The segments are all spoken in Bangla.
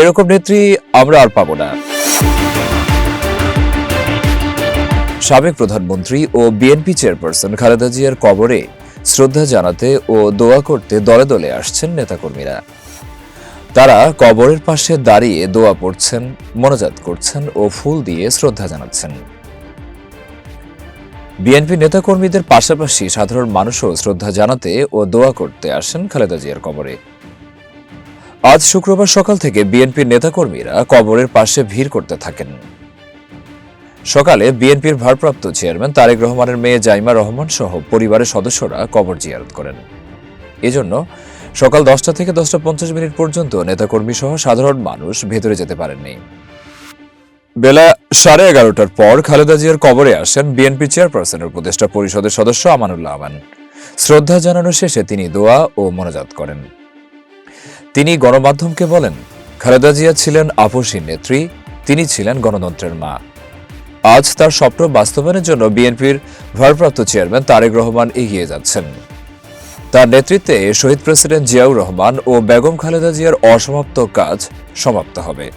এরকম নেত্রী আমরা আর পাবো না। সাবেক প্রধানমন্ত্রী ও বিএনপি চেয়ারপারসন খালেদা জিয়ার কবরে শ্রদ্ধা জানাতে ও দোয়া করতে দলে দলে আসছেন নেতাকর্মীরা। তারা কবরের পাশে দাঁড়িয়ে দোয়া পড়ছেন, মনোজাত করছেন ও ফুল দিয়ে শ্রদ্ধা জানাচ্ছেন। বিএনপি নেতাকর্মীদের পাশাপাশি সাধারণ মানুষও শ্রদ্ধা জানাতে ও দোয়া করতে আসেন খালেদা জিয়ার কবরে। আজ শুক্রবার সকাল থেকে বিএনপির নেতাকর্মীরা কবরের পাশে ভিড় করতে থাকেন। সকালে বিএনপির ভারপ্রাপ্ত চেয়ারম্যান তারেক রহমানের মেয়ে জাইমা রহমান সহ পরিবারের সদস্যরা কবর জিয়ারত করেন। এজন্য সকাল দশটা থেকে দশটা পঞ্চাশ মিনিট পর্যন্ত নেতাকর্মী সহ সাধারণ মানুষ ভেতরে যেতে পারেননি। বেলা সাড়ে এগারোটার পর খালেদা জিয়ার কবরে আসেন বিএনপি চেয়ারপারসনের উপদেষ্টা পরিষদের সদস্য আমানুল্লাহ আমান। শ্রদ্ধা জানানো শেষে তিনি দোয়া ও মনোজাত করেন। তিনি গণমাধ্যমকে বলেন, খালেদা জিয়া ছিলেন আপসী নেত্রী, তিনি ছিলেন গণতন্ত্রের মা। আজ তার স্বপ্ন বাস্তবায়নের জন্য বিএনপির ভারপ্রাপ্ত চেয়ারম্যান তারেক রহমান এগিয়ে যাচ্ছেন। তার নেতৃত্বে শহীদ প্রেসিডেন্ট জিয়াউর রহমান ও বেগম খালেদা জিয়ার অসমাপ্ত কাজ সমাপ্ত হবে।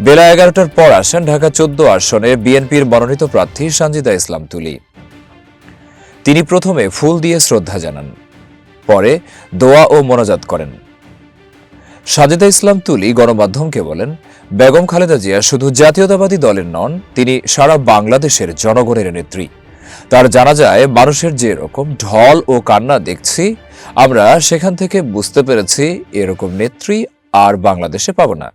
বেলা এগারোটার পর আসেন ঢাকা চোদ্দ আসনে বিএনপির মনোনীত প্রার্থী সানজিদা ইসলাম তুলি। তিনি প্রথমে ফুল দিয়ে শ্রদ্ধা জানান। পরে দোয়া ও মোনাজাত করেন। সাজেদা ইসলাম তুলি গণমাধ্যমকে বলেন, বেগম খালেদা জিয়া শুধু জাতীয়তাবাদী দলের নন, তিনি সারা বাংলাদেশের জনগণের নেত্রী। তার জানা যায় মানুষের যে রকম ঢল ও কান্না দেখছি, আমরা সেখান থেকে বুঝতে পেরেছি এরকম নেত্রী আর বাংলাদেশে পাব না।